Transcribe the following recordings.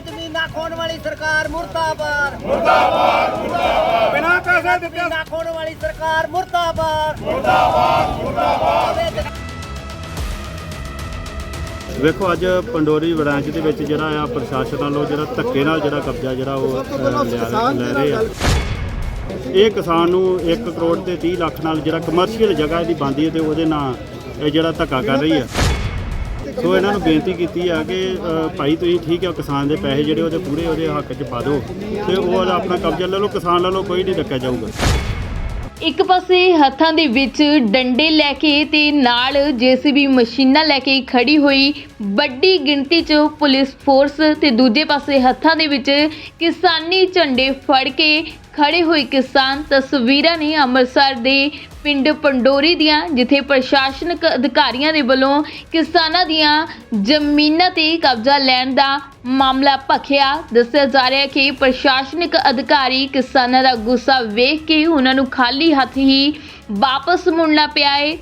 ਜ਼ਮੀਨਾਂ ਖੋਣ ਵਾਲੀ ਸਰਕਾਰ ਮੁਰਦਾਬਾਦ। ਬਿਨਾਂ ਪੈਸੇ ਦਿੱਤੇ ਜ਼ਮੀਨਾਂ ਖੋਣ ਵਾਲੀ ਸਰਕਾਰ ਮੁਰਦਾਬਾਦ। ਮੁਰਦਾਬਾਦ ਮੁਰਦਾਬਾਦ। ਵੇਖੋ ਅੱਜ ਪੰਡੋਰੀ ਬ੍ਰਾਂਚ ਦੇ ਵਿੱਚ ਜਿਹੜਾ ਆ ਪ੍ਰਸ਼ਾਸਨ ਵੱਲੋਂ ਜਿਹੜਾ ਧੱਕੇ ਨਾਲ ਜਿਹੜਾ ਕਬਜ਼ਾ ਜਿਹੜਾ ਉਹ ਅ, ਲਿਆ- ਲੈ ਰਹੇ ਆ। ਇਹ ਕਿਸਾਨ ਨੂੰ 1 ਕਰੋੜ ਤੇ 30 ਲੱਖ ਨਾਲ ਜਿਹੜਾ ਕਮਰਸ਼ੀਅਲ ਜਗ੍ਹਾ ਇਹਦੀ ਬਣਦੀ ਹੈ ਤੇ ਉਹਦੇ ਨਾਲ ਇਹ ਜਿਹੜਾ ਧੱਕਾ ਕਰ ਰਹੀ ਆ ਸੋ ਇਹਨਾਂ ਨੂੰ ਬੇਨਤੀ ਕੀਤੀ ਆ ਕਿ ਅ, ਭਾਈ ਤੁਸੀਂ ਠੀਕ ਹੈ ਕਿਸਾਨ ਦੇ ਪੈਸੇ ਜਿਹੜੇ ਉਹਦੇ ਪੂਰੇ ਉਹਦੇ ਹੱਕ 'ਚ ਪਾ ਦਿਓ ਤੇ ਉਹ ਆਪਣਾ ਕਬਜ਼ਾ ਲੈ ਲਓ ਕਿਸਾਨ ਵੱਲੋਂ ਕੋਈ ਨਹੀਂ ਡੱਕਿਆ ਜਾਊਗਾ। ਇੱਕ ਪਾਸੇ ਹੱਥਾਂ ਦੇ ਵਿੱਚ ਡੰਡੇ ਲੈ ਕੇ ਤੇ ਨਾਲ ਜੀਸੀਬੀ ਮਸ਼ੀਨਾਂ ਲੈ ਕੇ ਖੜੀ ਹੋਈ ਵੱਡੀ ਗਿਣਤੀ 'ਚ ਪੁਲਿਸ ਫੋਰਸ ਤੇ ਦੂਜੇ ਪਾਸੇ ਹੱਥਾਂ ਦੇ ਵਿੱਚ ਕਿਸਾਨੀ ਝੰਡੇ ਫੜ ਕੇ ਖੜੇ ਹੋਏ ਕਿਸਾਨ ਤਸਵੀਰਾਂ ਨੇ ਅੰਮ੍ਰਿਤਸਰ ਦੇ ਪਿੰਡ ਪੰਡੋਰੀ ਦੀਆਂ, ਜਿੱਥੇ ਪ੍ਰਸ਼ਾਸਨਿਕ ਅਧਿਕਾਰੀਆਂ ਦੇ ਵੱਲੋਂ ਕਿਸਾਨਾਂ ਦੀਆਂ ਜ਼ਮੀਨਾਂ ਤੇ ਕਬਜ਼ਾ ਲੈਣ ਦਾ ਮਾਮਲਾ ਭਖਿਆ। ਦੱਸਿਆ ਜਾ ਰਿਹਾ ਹੈ ਕਿ ਪ੍ਰਸ਼ਾਸਨਿਕ ਅਧਿਕਾਰੀ ਕਿਸਾਨਾਂ ਦਾ ਗੁੱਸਾ ਵੇਖ ਕੇ ਉਹਨਾਂ ਨੂੰ ਖਾਲੀ ਹੱਥ ਹੀ ਵਾਪਸ ਮੁੜਨਾ ਪਿਆ ਹੈ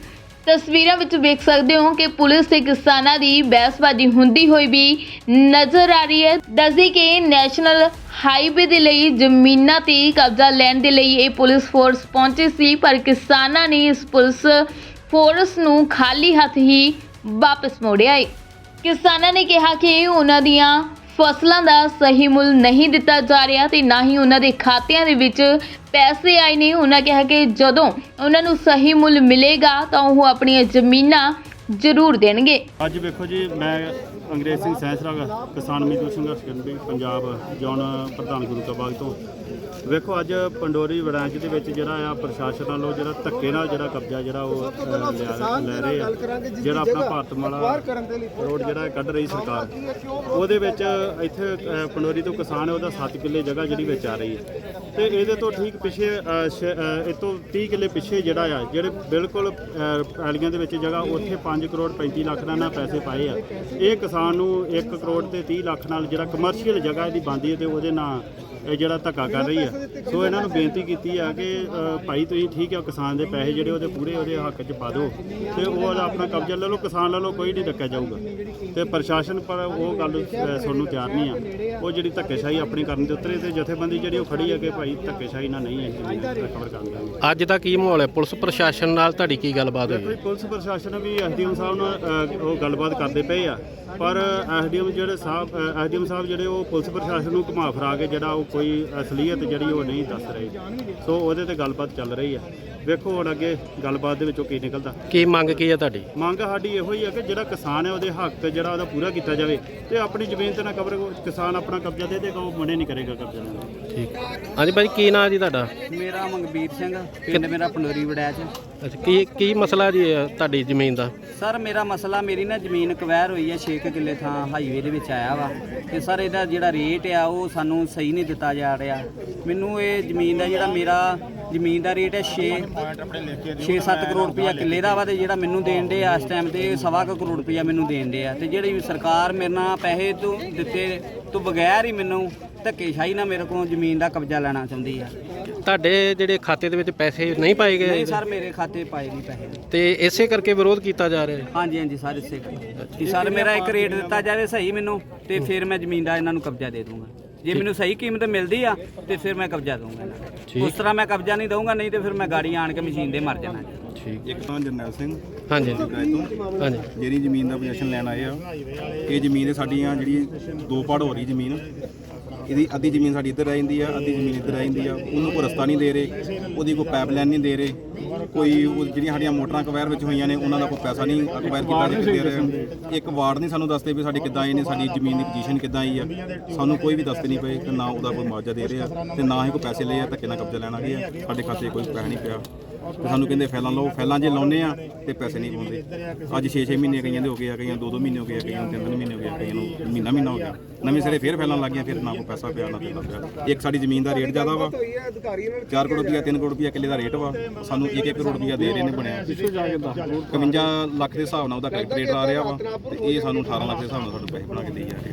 ਤਸਵੀਰਾਂ ਵਿੱਚ ਵੇਖ ਸਕਦੇ ਹੋ ਕਿ ਪੁਲਿਸ ਤੇ ਕਿਸਾਨਾਂ ਦੀ ਬਹਿਸਬਾਜ਼ੀ ਹੁੰਦੀ ਹੋਈ ਵੀ ਨਜ਼ਰ ਆ ਰਹੀ ਹੈ। ਦੱਸਦੀ ਕਿ ਨੈਸ਼ਨਲ ਹਾਈਵੇ ਦੇ ਲਈ ਜ਼ਮੀਨਾਂ ਤੇ ਕਬਜ਼ਾ ਲੈਣ ਦੇ ਲਈ ਇਹ ਪੁਲਿਸ ਫੋਰਸ ਪਹੁੰਚੀ ਸੀ, ਪਰ ਕਿਸਾਨਾਂ ਨੇ ਇਸ ਪੁਲਿਸ ਫੋਰਸ ਨੂੰ ਖਾਲੀ ਹੱਥ ਹੀ ਵਾਪਸ ਮੋੜਿਆ ਹੈ। ਕਿਸਾਨਾਂ ਨੇ ਕਿਹਾ ਕਿ ਉਹਨਾਂ ਦੀਆਂ ਫਸਲਾਂ ਦਾ ਸਹੀ ਮੁੱਲ ਨਹੀਂ ਦਿੱਤਾ ਜਾ ਰਿਹਾ ਤੇ ਨਾ ਹੀ ਉਹਨਾਂ ਦੇ ਖਾਤਿਆਂ ਦੇ ਵਿੱਚ ਪੈਸੇ ਆਏ ਨੇ। ਉਹਨਾਂ ਕਿਹਾ ਕਿ ਜਦੋਂ ਉਹਨਾਂ ਨੂੰ ਸਹੀ ਮੁੱਲ ਮਿਲੇਗਾ ਤਾਂ ਉਹ ਆਪਣੀਆਂ ਜ਼ਮੀਨਾਂ ਜ਼ਰੂਰ ਦੇਣਗੇ। ਅੱਜ ਵੇਖੋ ਜੀ, ਮੈਂ ਅੰਗਰੇਜ਼ ਸਿੰਘ ਸੈਂਸਰਾ ਕਿਸਾਨ ਮਜ਼ਦੂਰ ਸੰਘਰਸ਼ ਕਮੇਟੀ ਪੰਜਾਬ ਜੌਨ ਪ੍ਰਧਾਨ ਗੁਰੂ ਕਾ ਬਾਗ ਤੋਂ। ਵੇਖੋ ਅੱਜ ਪੰਡੋਰੀ ਬ੍ਰਾਂਚ ਦੇ ਵਿੱਚ ਜਿਹੜਾ ਆ ਪ੍ਰਸ਼ਾਸਨ ਵੱਲੋਂ ਜਿਹੜਾ ਧੱਕੇ ਨਾਲ ਜਿਹੜਾ ਕਬਜ਼ਾ ਜਿਹੜਾ ਉਹ ਲਿਆ- ਲੈ ਰਹੇ ਆ। ਜਿਹੜਾ ਆਪਣਾ ਭਾਰਤਮਾਲਾ ਰੋਡ ਜਿਹੜਾ ਕੱਢ ਰਹੀ ਸਰਕਾਰ। ਉਹਦੇ ਵਿੱਚ ਇੱਥੇ ਅ, ਪੰਡੋਰੀ ਤੋਂ ਕਿਸਾਨ ਹੈ ਉਹਦਾ 7 ਕਿੱਲੇ ਜਗ੍ਹਾ ਜਿਹੜੀ ਵਿੱਚ ਆ ਰਹੀ ਹੈ। ਤੇ ਇਹਦੇ ਤੋਂ ਠੀਕ ਪਿੱਛੇ ਅ, ਸ਼- ਅ, ਇਹ ਤੋਂ 30 ਕਿੱਲੇ ਪਿੱਛੇ ਜਿਹੜਾ ਆ ਜਿਹੜੇ ਬਿਲਕੁਲ ਅ, ਪੈਲੀਆਂ ਦੇ ਵਿੱਚ ਜਗ੍ਹਾ ਉੱਥੇ 5 ਕਰੋੜ 35 ਲੱਖ ਨਾਲ ਨਾ ਪੈਸੇ ਪਾਏ ਆ। ਇਹ ਕਿਸਾਨ ਨੂੰ 1 ਕਰੋੜ ਤੇ 30 ਲੱਖ ਨਾਲ ਜਿਹੜਾ ਕਮਰਸ਼ੀਅਲ ਜਗ੍ਹਾ ਇਹਦੀ ਬਣਦੀ ਹੈ ਤੇ ਉਹਦੇ ਨਾਲ ਇਹ ਜਿਹੜਾ ਧੱਕਾ ਕਰ ਰਹੀ ਆ ਸੋ ਇਹਨਾਂ ਨੂੰ ਬੇਨਤੀ ਕੀਤੀ ਆ ਕਿ ਭਾਈ ਤੁਸੀਂ ਠੀਕ ਹੈ ਕਿਸਾਨ ਦੇ ਪੈਸੇ ਜਿਹੜੇ ਉਹਦੇ ਪੂਰੇ ਉਹਦੇ ਹੱਕ 'ਚ ਪਾ ਦਿਓ ਤੇ ਉਹ ਆਪਣਾ ਕਬਜ਼ਾ ਲੈ ਲਓ ਕਿਸਾਨ ਲੈ ਲਓ ਕੋਈ ਨਹੀਂ ਡੱਕਿਆ ਜਾਊਗਾ। ਤੇ ਪ੍ਰਸ਼ਾਸਨ ਪਰ ਉਹ ਗੱਲ ਸੁਣਨ ਨੂੰ ਤਿਆਰ ਨਹੀਂ ਆ। ਉਹ ਜਿਹੜੀ ਧੱਕੇਸ਼ਾਹੀ ਆਪਣੀ ਕਰਨ ਦੇ ਉਤਰੇ ਤੇ ਜਥੇਬੰਦੀ ਜਿਹੜੀ ਉਹ ਖੜੀ ਹੈ ਕਿ ਭਾਈ ਧੱਕੇਸ਼ਾਹੀ ਨਾਲ ਨਹੀਂ ਹੈ ਜ਼ਮੀਨ ਰਿਕਵਰ ਕਰਨ ਦਾ ਅੱਜ ਦਾ ਕੀ ਮਾਹੌਲ ਹੈ? ਪੁਲਿਸ ਪ੍ਰਸ਼ਾਸਨ ਨਾਲ ਤੁਹਾਡੀ ਕੀ ਗੱਲਬਾਤ ਹੋਈ ਪੁਲਿਸ ਪ੍ਰਸ਼ਾਸਨ ਵੀ ਐਸਡੀਐਮ ਸਾਹਿਬ ਨਾਲ ਉਹ ਗੱਲਬਾਤ ਕਰਦੇ ਪਏ ਆ। ਪਰ ਐਸਡੀਐਮ ਜਿਹੜੇ ਸਾਹਿਬ ਐਸਡੀਐਮ ਸਾਹਿਬ ਜਿਹੜੇ ਉਹ ਪੁਲਿਸ ਪ੍ਰਸ਼ਾਸਨ ਨੂੰ ਘੁਮਾ ਫਿਰਾ ਕੇ ਜਿਹੜਾ ਉਹ ਕੋਈ ਅਸਲੀਅਤ ਜਿਹੜੀ ਉਹ ਨਹੀਂ ਦੱਸ ਰਹੇ। ਸੋ ਉਹਦੇ ਤੇ ਗੱਲਬਾਤ ਚੱਲ ਰਹੀ ਆ। ਵੇਖੋ ਹੁਣ ਅੱਗੇ ਗੱਲਬਾਤ ਦੇ ਵਿੱਚੋਂ ਕੀ ਨਿਕਲਦਾ। ਕੀ ਮੰਗ ਕੀ ਹੈ ਤੁਹਾਡੀ? ਮੰਗ ਸਾਡੀ ਇਹੋ ਹੀ ਆ ਕਿ ਜਿਹੜਾ ਕਿਸਾਨ ਹੈ ਉਹਦੇ ਹੱਕ ਜਿਹੜਾ ਉਹਦਾ ਪੂਰਾ ਕੀਤਾ ਜਾਵੇ ਤੇ ਆਪਣੀ ਜ਼ਮੀਨ ਤੇ ਨਾ ਕਬਰ ਕਿਸਾਨ ਆਪਣਾ ਕਬਜ਼ਾ ਦੇ ਦੇਗਾ ਉਹ ਮਨੇ ਨਹੀਂ ਕਰੇਗਾ ਕਬਜ਼ਾ ਲੈਣ। ਠੀਕ। ਹਾਂਜੀ ਭਾਈ ਕੀ ਨਾਂ ਜੀ ਤੁਹਾਡਾ? ਮੇਰਾ ਮੰਗਵੀਰ ਸਿੰਘ ਪਿੰਡ ਮੇਰਾ ਪੰਡੋਰੀ ਵੜੈਚ। ਅੱਛਾ ਕੀ ਕੀ ਮਸਲਾ ਜੀ ਤੁਹਾਡੀ ਜ਼ਮੀਨ ਦਾ? ਸਰ ਮੇਰਾ ਮਸਲਾ ਮੇਰੀ ਨਾ ਜ਼ਮੀਨ ਕਵੈਰ ਹੋਈ ਹੈ 6 ਕਿੱਲੇ ਥਾਂ ਹਾਈਵੇ ਦੇ ਵਿੱਚ ਆਇਆ ਵਾ। ਤੇ ਸਰ ਇਹਦਾ ਜਿਹੜਾ ਰੇਟ ਆ ਉਹ ਸਾਨੂੰ ਸਹੀ ਨਹੀਂ ਦਿੱਤਾ ਜਾ ਰਿਹਾ। ਮੈਨੂੰ ਇਹ ਜ਼ਮੀਨ ਦਾ ਜਿਹੜਾ ਮੇਰਾ ਜ਼ਮੀਨ ਦਾ ਰੇਟ ਹੈ 6 6-7 ਕਰੋੜ ਰੁਪਇਆ ਕਿੱਲੇ ਦਾ ਵਾ ਤੇ ਜਿਹੜਾ ਮੈਨੂੰ ਦੇਣ ਦੇ ਆ ਇਸ ਟਾਈਮ ਤੇ ਸਵਾ ਕੁ ਕਰੋੜ ਰੁਪਇਆ ਮੈਨੂੰ ਦੇਣ ਦੇ ਆ ਤੇ ਜਿਹੜੀ ਸਰਕਾਰ ਮੇਰੇ ਨਾਲ ਪੈਸੇ ਤੋਂ ਦਿੱਤੇ ਤੋਂ ਬਗੈਰ ਹੀ ਮੈਨੂੰ ਧੱਕੇਸ਼ਾਹੀ ਨਾਲ ਮੇਰੇ ਕੋਲੋਂ ਜ਼ਮੀਨ ਦਾ ਕਬਜ਼ਾ ਲੈਣਾ ਚਾਹੁੰਦੀ ਆ। ਤੁਹਾਡੇ ਜਿਹੜੇ ਖਾਤੇ ਦੇ ਵਿੱਚ ਪੈਸੇ ਨਹੀਂ ਪਾਏ ਗਏ? ਨਹੀਂ ਸਰ ਮੇਰੇ ਖਾਤੇ ਪਾਏ ਨਹੀਂ ਪੈਸੇ। ਤੇ ਇਸੇ ਕਰਕੇ ਵਿਰੋਧ ਕੀਤਾ ਜਾ ਰਿਹਾ ਹੈ? ਹਾਂਜੀ ਹਾਂਜੀ ਸਰ ਇਸੇ ਕਰਕੇ। ਕਿ ਸਰ ਮੇਰਾ ਇੱਕ ਰੇਟ ਦਿੱਤਾ ਜਾਵੇ ਸਹੀ ਮੈਨੂੰ ਤੇ ਫਿਰ ਮੈਂ ਜ਼ਮੀਨ ਦਾ ਇਹਨਾਂ ਨੂੰ ਕਬਜ਼ਾ ਦੇ ਦੂੰਗਾ ਜੇ ਮੈਨੂੰ ਸਹੀ ਕੀਮਤ ਮਿਲਦੀ ਆ ਤੇ ਫਿਰ ਮੈਂ ਕਬਜ਼ਾ ਦਊਂਗਾ ਇਹਨਾਂ ਨੂੰ। ਉਸ ਤਰ੍ਹਾਂ ਮੈਂ ਕਬਜ਼ਾ ਨਹੀਂ ਦਊਂਗਾ ਨਹੀਂ ਤੇ ਫਿਰ ਮੈਂ ਗਾੜੀ ਆਣ ਕੇ ਮਸ਼ੀਨ ਦੇ ਮਰ ਜਾਣਾ। ਠੀਕ। ਇੱਕ ਤਾਂ ਜਰਨੈਲ ਸਿੰਘ। ਹਾਂਜੀ ਹਾਂਜੀ। ਜਿਹੜੀ ਜ਼ਮੀਨ ਦਾ ਪੋਜੀਸ਼ਨ ਲੈਣ ਆਏ ਆ। ਇਹ ਜ਼ਮੀਨ ਸਾਡੀਆਂ ਜਿਹੜੀ ਦੋ ਪੜ ਹੋ ਰਹੀ ਜ਼ਮੀਨ। ਇਹਦੀ ਅੱਧੀ ਜ਼ਮੀਨ ਸਾਡੀ ਇੱਧਰ ਰਹਿ ਜਾਂਦੀ ਆ, ਅੱਧੀ ਜ਼ਮੀਨ ਇੱਧਰ ਰਹਿ ਜਾਂਦੀ ਆ। ਉਹਨੂੰ ਕੋਈ ਰਸਤਾ ਨਹੀਂ ਦੇ ਰਹੇ, ਉਹਦੀ ਕੋਈ ਪਾਈਪਲਾਈਨ ਨਹੀਂ ਦੇ ਰਹੇ। ਕੋਈ ਉਹ ਜਿਹੜੀਆਂ ਸਾਡੀਆਂ ਮੋਟਰਾਂ ਕਵੈਰ ਵਿੱਚ ਹੋਈਆਂ ਨੇ, ਉਹਨਾਂ ਦਾ ਕੋਈ ਪੈਸਾ ਨਹੀਂ ਅਕਵਾਇਰ ਕੀਤਾ ਜਾ ਦੇ ਰਿਹਾ। ਇੱਕ ਵਾਰਡ ਨਹੀਂ ਸਾਨੂੰ ਦੱਸਦੇ ਵੀ ਸਾਡੀ ਕਿੱਦਾਂ ਆਏ ਨੇ, ਸਾਡੀ ਜ਼ਮੀਨ ਦੀ ਪੋਜੀਸ਼ਨ ਕਿੱਦਾਂ ਆਈ ਆ। ਸਾਨੂੰ ਕੋਈ ਵੀ ਦੱਸਦੇ ਨਹੀਂ ਪਏ ਕਿ ਨਾ ਉਹਦਾ ਕੋਈ ਮੁਆਵਜ਼ਾ ਦੇ ਰਿਹਾ ਤੇ ਨਾ ਹੀ ਕੋਈ ਪੈਸੇ ਲਏ ਆ, ਧੱਕੇ ਨਾਲ ਕਬਜ਼ਾ ਲੈਣਾ ਗਏ ਆ। ਸਾਡੇ ਖਾਤੇ ਕੋਈ ਪੈਸਾ ਨਹੀਂ ਪਿਆ। ਤੇ ਸਾਨੂੰ ਕਹਿੰਦੇ ਫੈਲਾਂ ਲਓ, ਫੈਲਾਂ ਜੇ ਲਾਉਨੇ ਆ ਤੇ ਪੈਸੇ ਨਹੀਂ ਪਾਉਂਦੇ ਅੱਜ 6-6 ਮਹੀਨੇ ਕਈਆਂ ਦੇ ਹੋ ਗਏ ਆ, ਕਈਆਂ 2-2 ਮਹੀਨੇ ਹੋ ਗਏ ਆ, ਕਈਆਂ ਨੂੰ 3-3 ਮਹੀਨੇ ਹੋ ਗਏ ਆ, ਕਈਆਂ ਨੂੰ ਮਹੀਨਾ ਮਹੀਨਾ ਹੋ ਗਿਆ। ਨਵੇਂ ਸਿਰੇ ਫੇਰ ਫੈਲਾਂ ਲੱਗ ਗਈਆਂ ਫਿਰ ਨਾ ਕੋਈ ਪੈਸਾ ਪਿਆ, ਨਾ ਦੇਣਾ ਪਿਆ। ਇੱਕ ਸਾਡੀ ਜ਼ਮੀਨ ਦਾ ਰੇਟ ਜ਼ਿਆਦਾ ਵਾ। 4 ਕਰੋੜ ਰੁਪਈਆ 3 ਕਰੋੜ ਰੁਪਈਆ ਕਿੱਲੇ ਦਾ ਰੇਟ ਵਾ। ਸਾਨੂੰ 1-1 ਕਰੋੜ ਰੁਪਈਆ ਦੇ ਰਹੇ ਨੇ ਬਣਿਆ। 51 ਲੱਖ ਦੇ ਹਿਸਾਬ ਨਾਲ ਉਹਦਾ ਕਰੈਕਟ ਰੇਟ ਆ ਰਿਹਾ ਵਾ ਤੇ ਇਹ ਸਾਨੂੰ 18 ਲੱਖ ਦੇ ਹਿਸਾਬ ਨਾਲ ਸਾਨੂੰ ਪੈਸੇ ਬਣਾ ਕੇ ਦੇਈ ਜਾ ਰਹੇ।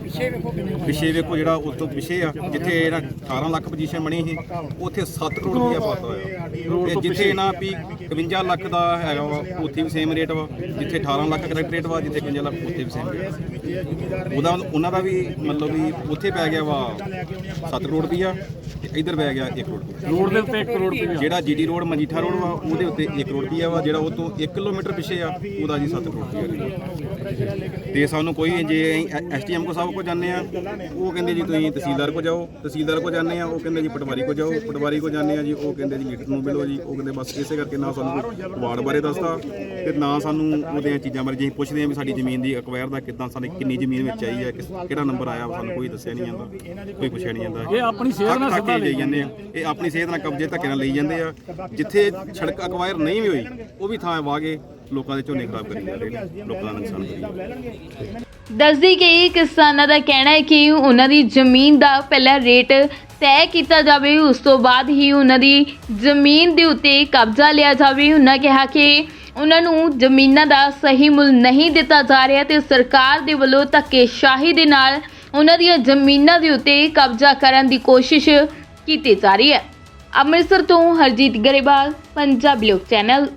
ਪਿੱਛੇ ਵੇਖੋ ਜਿਹੜਾ ਉਸ ਤੋਂ ਪਿੱਛੇ ਆ ਜਿੱਥੇ ਇਹਦਾ 18 ਲੱਖ ਪੋਜੀਸ਼ਨ ਬਣੀ ਸੀ ਉੱਥੇ 7 ਕਰੋੜ ਰੁਪਈਆ ਪਾਤਾ ਹੋਇਆ। ਤੇ ਜਿੱਥੇ ਨਾ ਵੀ 51 ਲੱਖ ਦਾ ਹੈਗਾ ਵਾ ਉੱਥੇ ਵੀ ਸੇਮ ਰੇਟ ਵਾ ਜਿੱਥੇ 18 ਲੱਖ ਕਰੈਕਟ ਰੇਟ ਵਾ ਜਿੱਥੇ 51 ਲੱਖ ਉੱਥੇ ਵੀ ਸੇਮ ਰੇਟ ਉਹਦਾ ਉਹਨਾਂ ਦਾ ਵੀ ਮਤਲਬ ਵੀ ਉੱਥੇ ਪੈ ਗਿਆ ਵਾ 7 ਕਰੋੜ ਰੁਪਈਆ। ਤੇ ਇੱਧਰ ਪੈ ਗਿਆ 1 ਕਰੋੜ ਰੁਪਈਆ ਰੋਡ ਦੇ ਉੱਤੇ 1 ਕਰੋੜ ਰੁਪਏ ਜਿਹੜਾ ਜੀਡੀ ਰੋਡ ਮਜੀਠਾ ਰੋਡ ਵਾ ਉਹਦੇ ਉੱਤੇ 1 ਕਰੋੜ ਰੁਪਈਆ ਵਾ ਜਿਹੜਾ ਉਹ ਤੋਂ 1 ਕਿਲੋਮੀਟਰ ਪਿੱਛੇ ਆ ਉਹਦਾ ਜੀ 7 ਕਰੋੜ ਰੁਪਈਆ ਤੇ ਸਾਨੂੰ ਕੋਈ ਜੇ ਐਸਟੀਐਮ ਕੋ ਸਾਹਿਬ ਕੋ ਜਾਂਦੇ ਆ ਉਹ ਕਹਿੰਦੇ ਜੀ ਤੁਸੀਂ ਤਹਿਸੀਲਦਾਰ ਕੋ ਜਾਓ ਤਹਿਸੀਲਦਾਰ ਕੋ ਜਾਂਦੇ ਆ ਉਹ ਕਹਿੰਦੇ ਜੀ ਪਟਵਾਰੀ ਕੋ ਜਾਓ ਪਟਵਾਰੀ ਕੋ ਜਾਂਦੇ ਆ ਜੀ ਉਹ ਕਹਿੰਦੇ ਜੀ ਲੀਡਰ ਨੂੰ ਮਿਲੋ ਜੀ ਉਹ ਕਹਿੰਦੇ ਬਸ ਇਸੇ ਕਰਕੇ ਨਾ ਸਾਨੂੰ ਵਾਰਡ ਬਾਰੇ ਦੱਸਦਾ ਤੇ ਨਾ ਸਾਨੂੰ ਉਹਦੀਆਂ ਚੀਜ਼ਾਂ ਬਾਰੇ ਜੇ ਪੁੱਛਦੇ ਆ ਵੀ ਸਾਡੀ ਜ਼ਮੀਨ ਦੀ ਅਕਵਾਇਰ ਦਾ ਕਿੱਦਾਂ ਸਾਨੂੰ ਕਿੰਨੀ ਜ਼ਮੀਨ ਵਿੱਚ ਆਈ ਹੈ ਕਿਹੜਾ ਨੰਬਰ ਆਇਆ ਸਾਨੂੰ ਕੋਈ ਦੱਸਿਆ ਨਹੀਂ ਜਾਂਦਾ ਕੋਈ ਪੁੱਛਿਆ ਨਹੀਂ ਜਾਂਦਾ। ਇਹ ਆਪਣੀ ਸਿਹਤ ਨਾਲ ਸੱਦਾ ਲਈ ਜਾਂਦੇ ਆ। ਇਹ ਆਪਣੀ ਸਿਹਤ ਨਾਲ ਕਬਜ਼ੇ ਧੱਕੇ ਨਾਲ ਲਈ ਜਾਂਦੇ ਆ। ਜਿੱਥੇ ਸੜਕ ਅਕਵਾਇਰ ਨਹੀਂ ਵੀ ਹੋਈ, ਉਹ ਵੀ ਥਾਂ ਵਾਹ ਲੋਕਾਂ ਦੇ ਝੋਨੇ ਖਰਾਬ ਕਰੀ ਜਾਂਦੇ ਨੇ, ਲੋਕਾਂ ਦਾ ਨੁਕਸਾਨ ਕਰੀ ਜਾਂਦੇ ਨੇ। ਦੱਸਦੀ ਕਿ ਕਿਸਾਨਾਂ ਦਾ ਕਹਿਣਾ ਹੈ ਕਿ ਉਹਨਾਂ ਦੀ ਜ਼ਮੀਨ ਦਾ ਪਹਿਲਾ ਰੇਟ ਤੈਅ ਕੀਤਾ ਜਾਵੇ, ਉਸ ਤੋਂ ਬਾਅਦ ਹੀ ਉਹਨਾਂ ਦੀ ਜ਼ਮੀਨ ਦੇ ਉੱਤੇ ਕਬਜ਼ਾ ਲਿਆ ਜਾਵੇ। ਉਹਨਾਂ ਕਿਹਾ ਕਿ ਉਹਨਾਂ ਨੂੰ ਜ਼ਮੀਨਾਂ ਦਾ ਸਹੀ ਮੁੱਲ ਨਹੀਂ ਦਿੱਤਾ ਜਾ ਰਿਹਾ ਤੇ ਸਰਕਾਰ ਦੇ ਵੱਲੋਂ ਧੱਕੇਸ਼ਾਹੀ ਦੇ ਨਾਲ ਉਹਨਾਂ ਦੀਆਂ ਜ਼ਮੀਨਾਂ ਦੇ ਉੱਤੇ ਕਬਜ਼ਾ ਕਰਨ ਦੀ ਕੋਸ਼ਿਸ਼ ਕੀਤੀ ਜਾ ਰਹੀ ਹੈ। ਅੰਮ੍ਰਿਤਸਰ ਤੋਂ ਹਰਜੀਤ ਗਰੇਵਾਲ ਪੰਜਾਬ ਲੋਕ ਚੈਨਲ।